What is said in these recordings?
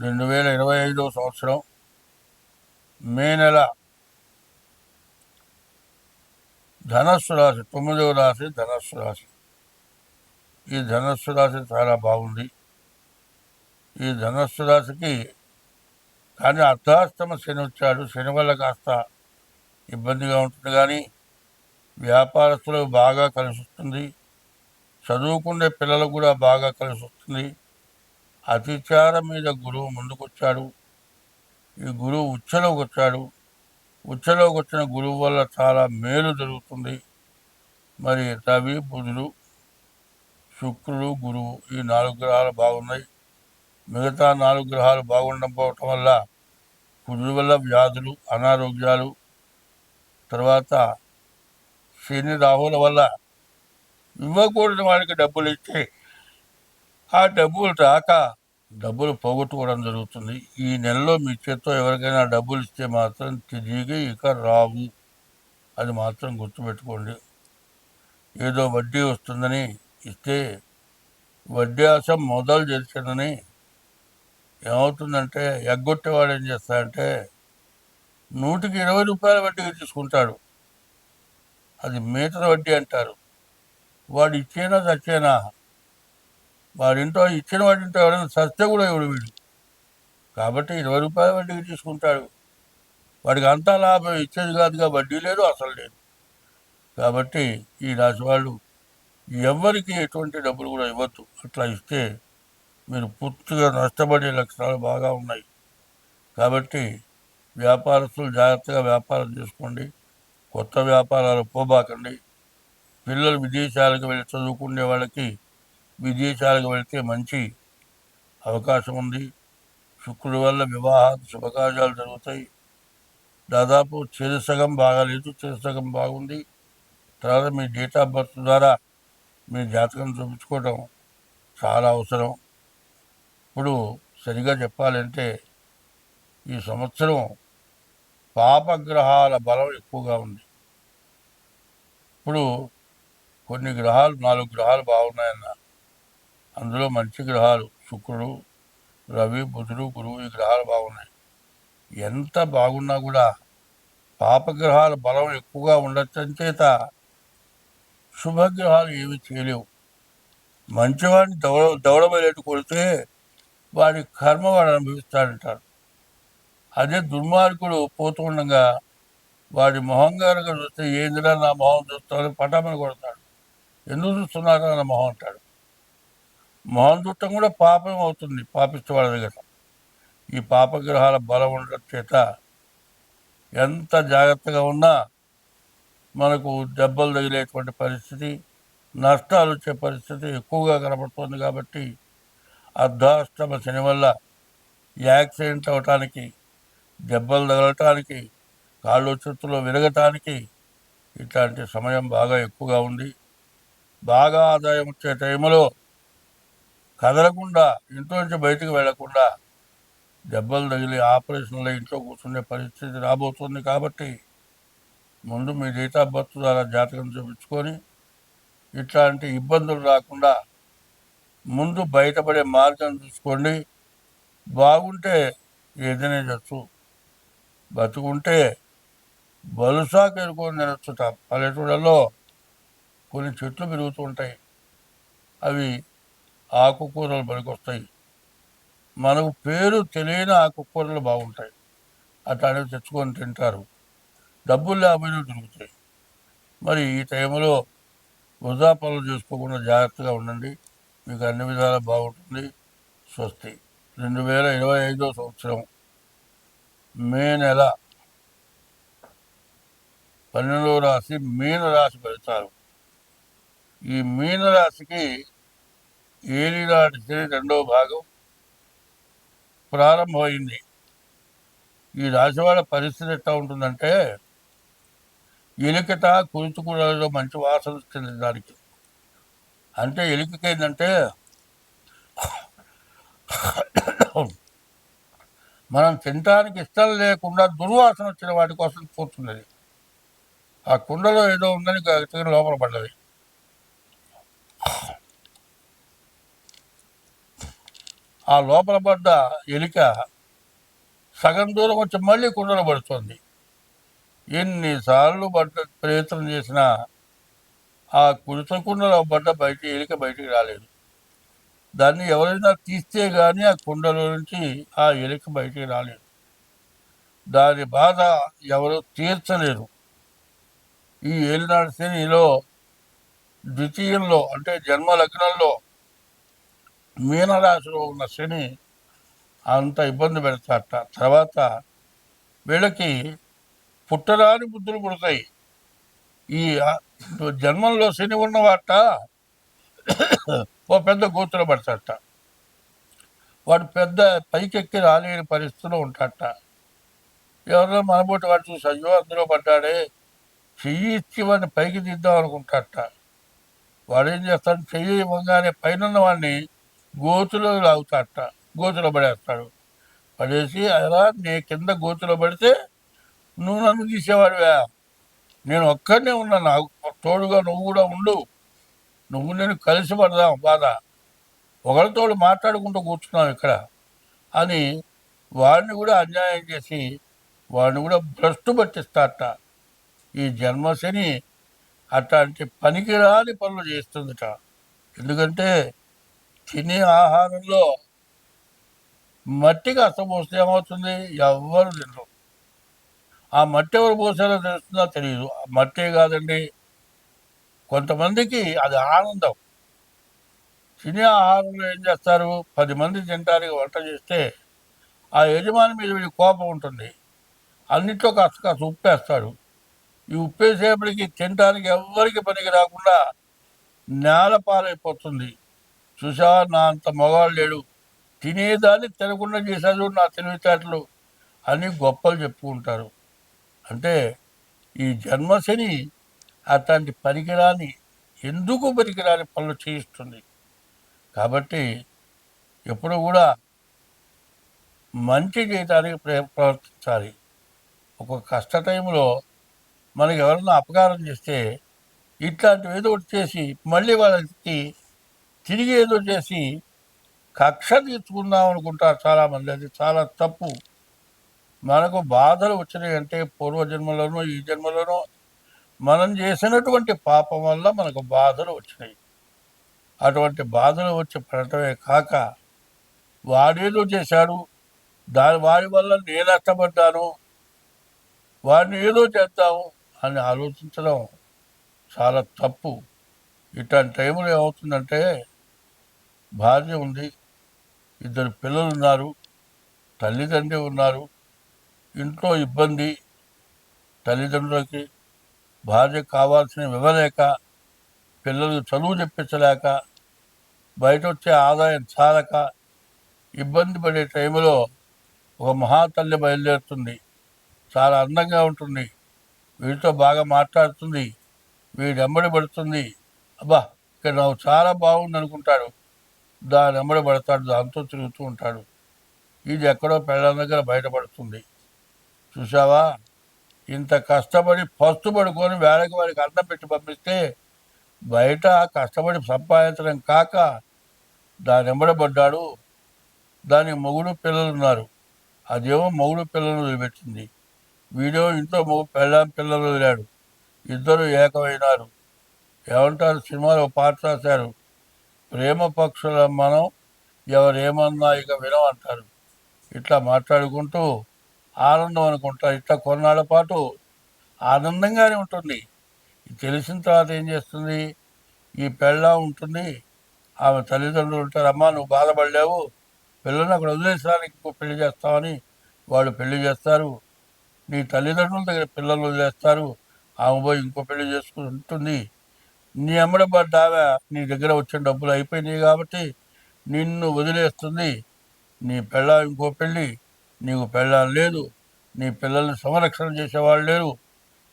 రెండు వేల ఇరవై ఐదో సంవత్సరం మే నెల ధనస్సు రాశి తొమ్మిదవ రాశి ధనస్సు రాశి. ఈ ధనస్సు రాశి చాలా బాగుంది. ఈ ధనస్సు రాశికి కానీ అర్ధాష్టమ శని వచ్చాడు. శని వల్ల కాస్త ఇబ్బందిగా ఉంటుంది కానీ వ్యాపారస్తులకు బాగా కలిసి వస్తుంది. చదువుకునే పిల్లలకు కూడా బాగా కలిసి వస్తుంది. అతిచారం మీద గురువు ముందుకొచ్చాడు. ఈ గురువు ఉచ్చలోకి వచ్చాడు ఉచ్చలోకి వచ్చిన గురువు వల్ల చాలా మేలు జరుగుతుంది. మరి రవి బుధుడు శుక్రుడు గురువు ఈ నాలుగు గ్రహాలు బాగున్నాయి. మిగతా నాలుగు గ్రహాలు బాగుండకపోవటం వల్ల కుజుడు వల్ల వ్యాధులు అనారోగ్యాలు తర్వాత శని రాహుల వల్ల ఇవ్వకూడని వాడికి డబ్బులు ఇస్తే ఆ డబ్బులు రాక డబ్బులు పోగొట్టుకోవడం జరుగుతుంది. ఈ నెలలో మీ చేత్తో ఎవరికైనా డబ్బులు ఇస్తే మాత్రం తిరిగి ఇక రావు. అది మాత్రం గుర్తుపెట్టుకోండి. ఏదో వడ్డీ వస్తుందని ఇస్తే వడ్డీ ఆశ మొదలు చేసిందని ఏమవుతుందంటే ఎగ్గొట్టేవాడు ఏం చేస్తాడంటే నూటికి ఇరవై రూపాయల వడ్డీకి తీసుకుంటాడు. అది మీటర్ వడ్డీ అంటారు. వాడు ఇచ్చేనా చచ్చేనా వాడింటో ఇచ్చిన వాడింటో ఎవరైనా సస్తే కూడా ఎవడు వీడు? కాబట్టి ఇరవై రూపాయల వడ్డీకి తీసుకుంటాడు. వాడికి అంతా లాభం ఇచ్చేది కాదుగా వడ్డీ లేదు అసలు లేదు. కాబట్టి ఈ రాశి వాళ్ళు ఎవరికి ఎటువంటి డబ్బులు కూడా ఇవ్వద్దు. అట్లా ఇస్తే మీరు పూర్తిగా నష్టపడే లక్షణాలు బాగా ఉన్నాయి. కాబట్టి వ్యాపారస్తులు జాగ్రత్తగా వ్యాపారం చేసుకోండి. కొత్త వ్యాపారాలు పోబాకండి. పిల్లలు విదేశాలకు వెళ్ళి చదువుకునే వాళ్ళకి విదేశాలకు వెళితే మంచి అవకాశం ఉంది. శుక్రుడి వల్ల వివాహాలు శుభకార్యాలు జరుగుతాయి. దాదాపు చిరసగం బాగాలేదు చిరసగం బాగుంది. తర్వాత మీ డేట్ ఆఫ్ బర్త్ ద్వారా మీ జాతకం చూపించుకోవడం చాలా అవసరం. ఇప్పుడు సరిగా చెప్పాలంటే ఈ సంవత్సరం పాపగ్రహాల బలం ఎక్కువగా ఉంది. ఇప్పుడు కొన్ని గ్రహాలు నాలుగు గ్రహాలు బాగున్నాయన్న అందులో మంచి గ్రహాలు శుక్రుడు రవి బుధుడు గురువు ఈ గ్రహాలు బాగున్నాయి ఎంత బాగున్నా కూడా పాపగ్రహాల బలం ఎక్కువగా ఉండటం చేత శుభగ్రహాలు ఏమి చేయలేవు. మంచివాడిని దౌడ దౌడబెట్టి కొడితే వాడి కర్మ వాడు అనుభవిస్తాడంటారు అదే దుర్మార్గుడు పోతూ ఉండగా వాడి మొహం గారు చూస్తే ఏందిరా నా మొహం చూస్తాడు పటామని కొడతాడు. ఎందుకు చూస్తున్నారా? నా మొహం అంటాడు. మొహం చుట్టం కూడా పాపం అవుతుంది పాపిస్తే వాళ్ళ దగ్గర. ఈ పాపగ్రహాల బలం ఉండటం చేత ఎంత జాగ్రత్తగా ఉన్నా మనకు దెబ్బలు తగిలేటువంటి పరిస్థితి నష్టాలు వచ్చే పరిస్థితి ఎక్కువగా కనబడుతుంది కాబట్టి అర్ధాష్టమ శని వల్ల యాక్సిడెంట్ అవటానికి దెబ్బలు తగలటానికి కాళ్ళు చేతులు విరగటానికి ఇట్లాంటి సమయం బాగా ఎక్కువగా ఉంది. బాగా ఆదాయం వచ్చే టైంలో కదలకుండా ఇంట్లో నుంచి బయటకు వెళ్ళకుండా దెబ్బలు తగిలి ఆపరేషన్లో ఇంట్లో కూర్చునే పరిస్థితి రాబోతుంది కాబట్టి ముందు మీ డేట్ ఆఫ్ బర్త్ ద్వారా జాతకం చూపించుకొని ఇట్లాంటి ఇబ్బందులు రాకుండా ముందు బయటపడే మార్గం చూసుకోండి. బాగుంటే ఏదైనా చేయొచ్చు. బతుకుంటే బలుసా ఎరుకొని తినొచ్చుట. పల్లెటూళ్ళలో కొన్ని చెట్లు పెరుగుతూ ఉంటాయి. అవి ఆకుకూరలు పనికొస్తాయి. మనకు పేరు తెలియని ఆకుకూరలు బాగుంటాయి. అట్లాంటివి తెచ్చుకొని తింటారు. డబ్బులు లేకపోయినా దొరుకుతాయి మరి ఈ టైంలో వృధా పనులు చేసుకోకుండా జాగ్రత్తగా ఉండండి. మీకు అన్ని విధాలా బాగుంటుంది. స్వస్తి. రెండు వేల ఇరవై ఐదో సంవత్సరం మే నెల పన్నెండవ రాశి మీన రాశి పెడతారు ఈ మీన రాశికి ఏలినాటి తిరిగి రెండవ భాగం ప్రారంభమైంది. ఈ రాజవాడ పరిస్థితి ఎట్లా ఉంటుందంటే ఎలికట కురుచుకులలో మంచి వాసన వచ్చింది దానికి. అంటే ఎలికకేందంటే ఏంటంటే మనం తినడానికి ఇష్టం లేకుండా దుర్వాసన వచ్చిన వాటి కోసం కూర్చున్నది ఆ కుండలో ఏదో ఉందని లోపల పడ్డది. ఆ లోపల పడ్డ ఎలిక సగం దూరం వచ్చి మళ్ళీ కుండలో పడుతుంది. ఎన్నిసార్లు పడ్డ ప్రయత్నం చేసినా ఆ కుడిత కుండలో పడ్డ బయట ఎలిక బయటికి రాలేదు. దాన్ని ఎవరైనా తీస్తే కానీ ఆ కుండలో నుంచి ఆ ఎలిక బయటికి రాలేదు. దాని బాధ ఎవరు తీర్చలేరు. ఈ ఏలినాడు శనిలో ద్వితీయంలో అంటే జన్మ లగ్నంలో మీనరాశిలో ఉన్న శని అంత ఇబ్బంది పెడతాట తర్వాత వీళ్ళకి పుట్టరాని బుద్ధులు పుడతాయి. ఈ జన్మంలో శని ఉన్నవాట ఓ పెద్ద గోతులు పడతాట వాడు పెద్ద పైకెక్కి రాలేని పరిస్థితిలో ఉంటాట ఎవరో మనబోటి వాడు చూసి అయ్యో అందులో పడ్డాడే చెయ్యి ఇచ్చి వాడిని పైకి దిద్దాం అనుకుంటాట వాడు ఏం చేస్తాడు చెయ్యి ఇవ్వగానే పైన వాడిని గోతులో లాగుతాట గోతులో పడేస్తాడు పడేసి అలా నీ కింద గోతులో పడితే నువ్వు నన్ను తీసేవాడివా. నేను ఒక్కడనే ఉన్నా నాకు తోడుగా నువ్వు కూడా ఉండు. నువ్వు నేను కలిసి పడదాం బాధ. ఒకరితోడు మాట్లాడుకుంటూ కూర్చున్నావు ఇక్కడ అని వాడిని కూడా అన్యాయం చేసి వాడిని కూడా భ్రష్టు పట్టిస్తాట ఈ జన్మశని అట్లాంటి పనికిరాని పనులు చేస్తుందిట. ఎందుకంటే తినే ఆహారంలో మట్టికి అసలు పోస్తే ఏమవుతుంది? ఎవ్వరు తినరు. ఆ మట్టి ఎవరు పోసారో తెలుస్తుందో తెలియదు. ఆ మట్టే కాదండి. కొంతమందికి అది ఆనందం. తినే ఆహారంలో ఏం చేస్తారు? పది మంది తినడానికి వంట చేస్తే ఆ యజమాని మీద వీడి కోపం ఉంటుంది. అన్నిట్లో కాస్త కాస్త ఉప్పేస్తాడు. ఈ ఉప్పేసేపటికి తినడానికి ఎవ్వరికి పనికి రాకుండా నేల పాలైపోతుంది చూసా నా అంత మగవాళ్ళు లేడు. తినేదాన్ని తినకుండా చేశాడు నా తెలివితేటలు అని గొప్పలు చెప్పుకుంటారు. అంటే ఈ జన్మశని అట్లాంటి పనికిరాని ఎందుకు పనికిరాని పనులు చేయిస్తుంది. కాబట్టి ఎప్పుడు కూడా మంచి చేయడానికి ప్ర ప్రవర్తించాలి. ఒక కష్ట టైంలో మనకి ఎవరైనా అపకారం చేస్తే ఇట్లాంటివి ఏదో ఒకటి చేసి మళ్ళీ వాళ్ళకి తిరిగి ఏదో చేసి కక్ష తీర్చుకుందాం అనుకుంటారు చాలామంది. అది చాలా తప్పు. మనకు బాధలు వచ్చినాయి అంటే పూర్వజన్మలోనో ఈ జన్మలోనో మనం చేసినటువంటి పాపం వల్ల మనకు బాధలు వచ్చినాయి. అటువంటి బాధలు వచ్చి పడటమే కాక వాడేదో చేశాడు దాని వారి వల్ల నేను నష్టపడ్డాను వాడిని ఏదో చేద్దాము అని ఆలోచించడం చాలా తప్పు. ఇట్లాంటి టైంలో ఏమవుతుందంటే భార్య ఉంది ఇద్దరు పిల్లలు ఉన్నారు తల్లిదండ్రి ఉన్నారు. ఇంట్లో ఇబ్బంది తల్లిదండ్రులకి భార్య కావాల్సినవి ఇవ్వలేక పిల్లలు చదువు చెప్పించలేక బయట వచ్చే ఆదాయం చాలక ఇబ్బంది పడే టైంలో ఒక మహాతల్లి బయలుదేరుతుంది. చాలా అందంగా ఉంటుంది. వీడితో బాగా మాట్లాడుతుంది. వీడెంబడి పడుతుంది. అబ్బా ఇక్కడ నాకు చాలా బాగుంది అనుకుంటాడు దాని ఎమ్మడి దాంతో తిరుగుతూ ఉంటాడు. ఇది ఎక్కడో పెళ్ళ దగ్గర బయటపడుతుంది. చూసావా ఇంత కష్టపడి పస్తు పడుకొని వేళకి వారికి అన్నం పెట్టి పంపిస్తే బయట కష్టపడి సంపాదించడం కాక దాని ఎంబడబడ్డాడు దాని మొగుడు పిల్లలు ఉన్నారు. అదేమో మొగుడు పిల్లలు వదిలిపెట్టింది. వీడియో ఇంట్లో మొగు పెళ్ళాం పిల్లలు వదిలాడు. ఇద్దరు ఏకమైనారు. ఏమంటారు? సినిమాలో పాట రాశారు. ప్రేమ పక్షుల మనం ఎవరేమన్నా ఇక వినమంటారు. ఇట్లా మాట్లాడుకుంటూ ఆనందం అనుకుంటారు ఇట్లా కొన్నాళ్ళ పాటు ఆనందంగానే ఉంటుంది. తెలిసిన తర్వాత ఏం చేస్తుంది? ఈ పెళ్ళ ఉంటుంది. ఆమె తల్లిదండ్రులు ఉంటారు. అమ్మ నువ్వు బాధపడలేవు. పిల్లల్ని అక్కడ వదిలేసడానికి ఇంకో పెళ్ళి చేస్తామని వాళ్ళు పెళ్ళి చేస్తారు. నీ తల్లిదండ్రుల దగ్గర పిల్లలు వదిలేస్తారు. ఆమె పోయి ఇంకో పెళ్ళి చేసుకుంటుంది. నీ అమ్మడబడ్డ ఆమె నీ దగ్గర వచ్చిన డబ్బులు అయిపోయినాయి కాబట్టి నిన్ను వదిలేస్తుంది. నీ పెళ్ళ ఇంకో పెళ్ళి నీకు పెళ్ళాలు లేదు. నీ పిల్లల్ని సంరక్షణ చేసేవాళ్ళు లేరు.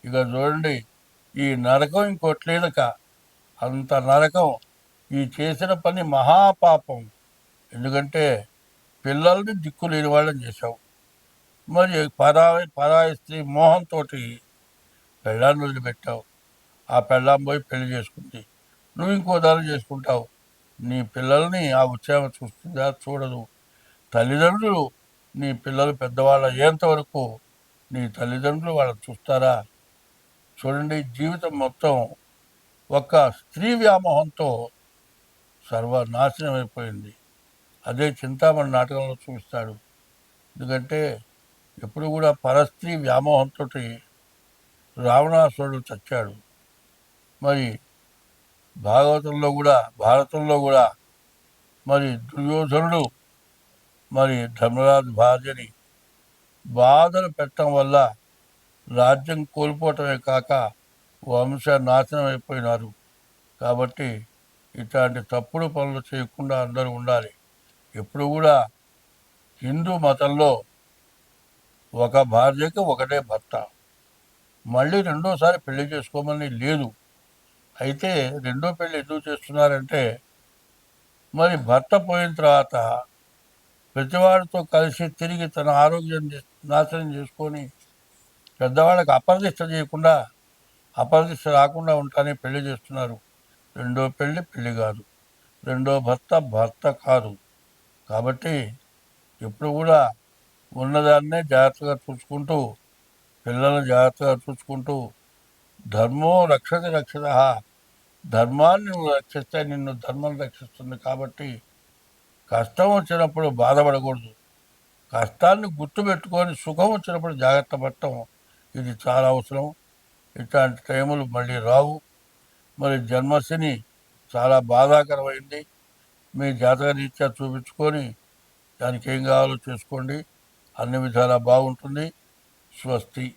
ఇక చూడండి ఈ నరకం ఇంకోటి లేదక అంత నరకం. ఈ చేసిన పని మహాపాపం. ఎందుకంటే పిల్లల్ని దిక్కు లేని వాళ్ళని చేశావు. మరి పరాయి పరాయి స్త్రీ మోహంతో పెళ్ళాన్ని వదిలిపెట్టావు. ఆ పెళ్ళాం పోయి పెళ్ళి చేసుకుంది నువ్వు ఇంకో దాన్ని చేసుకుంటావు. నీ పిల్లల్ని ఆ ఉత్సాహం చూస్తుందా? చూడదు. తల్లిదండ్రులు నీ పిల్లలు పెద్దవాళ్ళు అయ్యేంతవరకు నీ తల్లిదండ్రులు వాళ్ళని చూస్తారా? చూడండి జీవితం మొత్తం ఒక స్త్రీ వ్యామోహంతో సర్వనాశనం అయిపోయింది. అదే చింతామణి నాటకంలో చూపిస్తాడు. ఎందుకంటే ఎప్పుడు కూడా పరస్త్రీ వ్యామోహంతో రావణాసురుడు చచ్చాడు. మరి భాగవతంలో కూడా భారతంలో కూడా మరి దుర్యోధనుడు మరి ధర్మరాజు భార్యని బాధలు పెట్టడం వల్ల రాజ్యం కోల్పోవటమే కాక వంశ నాశనం అయిపోయినారు. కాబట్టి ఇట్లాంటి తప్పుడు పనులు చేయకుండా అందరూ ఉండాలి. ఎప్పుడు కూడా హిందూ మతంలో ఒక భార్యకి ఒకటే భర్త. మళ్ళీ రెండోసారి పెళ్ళి చేసుకోమని లేదు. అయితే రెండో పెళ్ళి ఎందుకు చేస్తున్నారంటే మరి భర్త పోయిన తర్వాత ప్రతివాడితో కలిసి తిరిగి తన ఆరోగ్యం చే- నాశనం చేసుకొని పెద్దవాళ్ళకి అపరదిష్ట చేయకుండా అపరదిష్ట రాకుండా ఉంటానే పెళ్ళి చేస్తున్నారు. రెండో పెళ్ళి పెళ్ళి కాదు. రెండో భర్త భర్త కాదు. కాబట్టి ఎప్పుడు కూడా ఉన్నదాన్నే జాగ్రత్తగా చూసుకుంటూ పిల్లలను జాగ్రత్తగా చూసుకుంటూ ధర్మో రక్షతి రక్షిత. ధర్మాన్ని నువ్వు రక్షిస్తే నిన్ను ధర్మం రక్షిస్తుంది కాబట్టి కష్టం వచ్చినప్పుడు బాధపడకూడదు. కష్టాన్ని గుర్తుపెట్టుకొని సుఖం వచ్చినప్పుడు జాగ్రత్త పడటం ఇది చాలా అవసరం. ఇట్లాంటి టైములు మళ్ళీ రావు. మరి జన్మశని చాలా బాధాకరమైంది. మీ జాతక రీత్యా చూపించుకొని దానికి ఏం కావాలో చేసుకోండి. అన్ని విధాలా బాగుంటుంది. స్వస్తి.